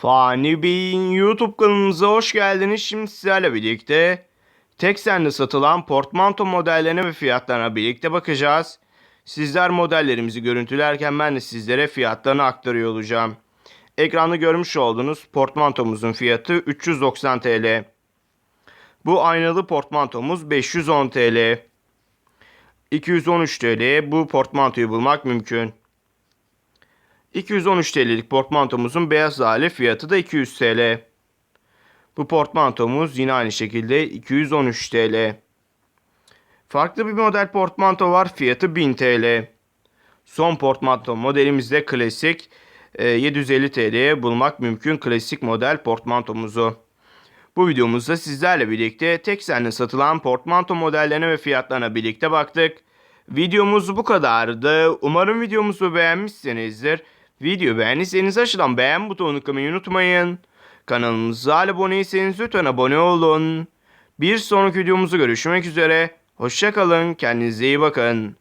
Fani Bey'in YouTube kanalımıza hoş geldiniz. Şimdi sizlerle birlikte tek sende satılan portmanto modellerine ve fiyatlarına birlikte bakacağız. Sizler modellerimizi görüntülerken ben de sizlere fiyatlarını aktarıyor olacağım. Ekranda görmüş olduğunuz portmantomuzun fiyatı 390 TL. Bu aynalı portmantomuz 510 TL. 213 TL bu portmantoyu bulmak mümkün. 213 TL'lik portmantomuzun beyaz hali fiyatı da 200 TL. Bu portmantomuz yine aynı şekilde 213 TL. Farklı bir model portmanto var fiyatı 1000 TL. Son portmanto modelimizde klasik e, 750 TL'ye bulmak mümkün klasik model portmantomuzu. Bu videomuzda sizlerle birlikte tek sende satılan portmanto modellerine ve fiyatlarına birlikte baktık. Videomuz bu kadardı. Umarım videomuzu beğenmişsinizdir. Video beğendiyseniz aşağıdan beğen butonunu kımayı unutmayın. Kanalımıza hala abone değilseniz lütfen abone olun. Bir sonraki videomuzda görüşmek üzere. Hoşçakalın. Kendinize iyi bakın.